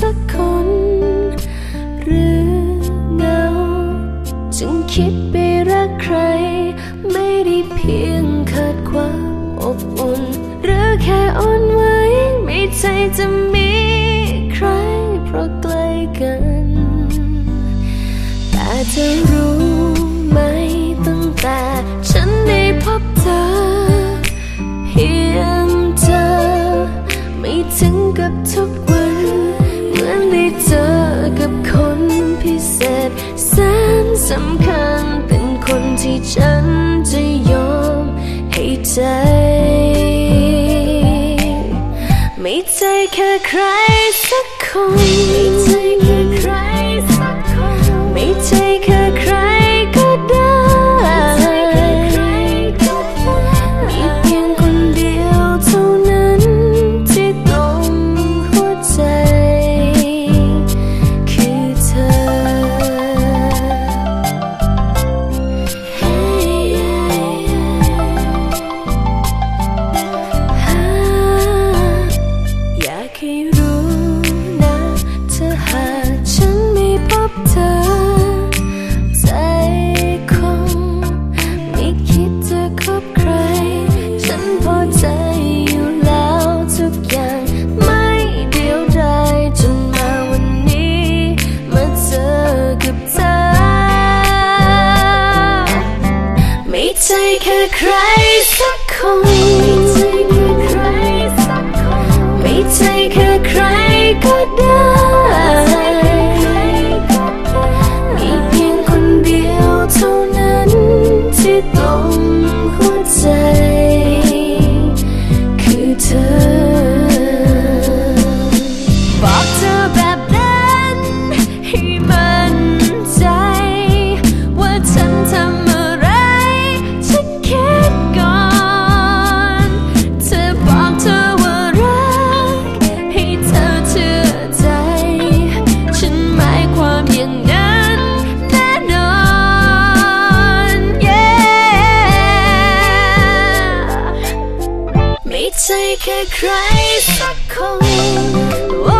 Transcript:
สักคน หรือเงาจึงคิดไปรักใคร ไม่ได้เพียง อบอุ่น หรือแค่อ่อนไหวไม่ใจจะมีใครเพราะใกล้กัน แต่จะรู้ไหมตั้งแต่ฉันได้พบเธอ เพียงเธอ ไม่ถึงกับทุกวันเหมือนได้เจอกับคนพิเศษแสนสำคัญเป็นคนที่ฉันจะ ให้ใจ ไม่ใจแค่ใครสักคน ใช่แค่ใครสักคนไม่ใจแค่ใครก็ได้ yeah ไม่ใช่แค่ใครสักคน